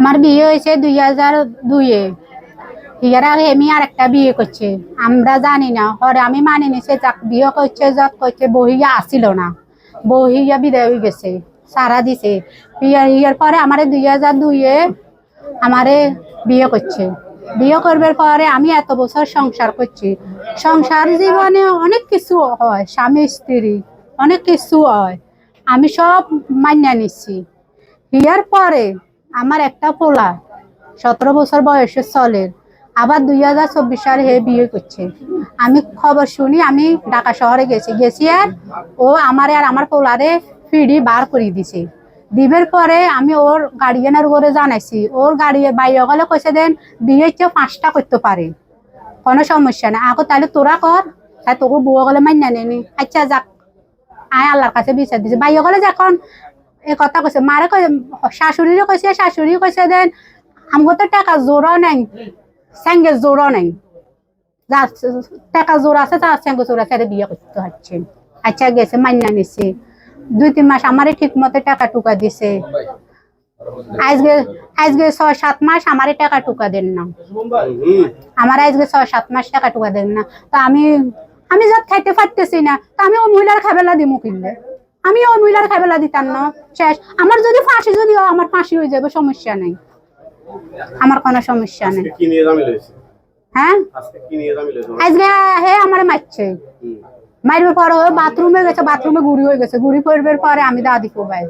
আমার বিয়ে হয়েছে দুই হাজার দুইয়ে। ইয়ার আমি আর একটা বিয়ে করছে। আমরা জানি না, হরে আমি মানি নিছে যাক বিয়ে করছে, যাক করছে বহিয়া আসিল না। বহিয়া বিদায় হয়ে গেছে, সারা দিছে। ইয়ার পরে আমারে দুই হাজার দুইয়ে আমারে বিয়ে করছে। বিয়ে করবার পরে আমি এত বছর সংসার করছি। সংসার জীবনে অনেক কিছু হয়, স্বামী, স্ত্রী, অনেক কিছু হয়। আমি সব মান্যা নিচ্ছি বিয়ার পরে আমার একটা পোলা, সতেরো বছর বয়সের চলে, আবার দুই হাজার চব্বিশ সালে হে বিয়ে করছে। আমি খবর শুনি, আমি ঢাকা শহরে গেছি গেছি আর ও আমার আর আমার পোলারে ফিডি বার করে দিছে। দিবের পরে আমি ওর গার্ডিয়ানের উপরে জানাইছি, ওর গাড়ি বাইরে গেলে কইছে দেন বিয়ে হচ্ছে পাঁচটা করতে পারে। কোনো সমস্যা না আকৌ তাহলে তোরা কর তাই তোকে বুয়া গেলে মান্য নেনি আচ্ছা যাক, আয় আল্লাহর কাছে বিচার দিছে। বাইরে গেলে যখন এ কথা কৈছে। মারে কৈ শাশুড়িরও কৈছে, শাশুড়িও কৈছে দেন, আমগো তো টাকা জোরও নাই স্যাঙ্গে জোরও নাই। টাকা জোর আছে তার স্যাঙ্গে জোর আছে বিয়ে করতে হচ্ছে। আচ্ছা গেছে মান্য নিছে। দুই, তিন মাস আমারে ঠিক মতো টাকা টুকা দিছে। আজকে আজকে ছয়, সাত মাস আমারে টাকা টুকা দেন না। আমার আজকে ছয়, সাত মাস টাকা টুকা দেন না। তো আমি আমি যত খাইতে পারতেছি না। তো আমি ওই মহিলার খাবেলা দিমু কিনলে। আমি ওই মহিলার খাবেলা দিতাম না শেষ। আমার যদি ফাঁসি যদি হয়, আমার ফাঁসি হয়ে যাবে সমস্যা নেই। আমার কোনো সমস্যা নেই। হ্যাঁ? আজকে আজকে হে আমার মারছে। হুম। মারবার পরে ও বাথরুমে গেছে বাথরুমে গুড়ি হয়ে গেছে। গুড়ি পড়বার পরে আমি দাদি কোবাই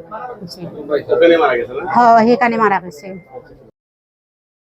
হ্যাঁ সেখানে মারা গেছে।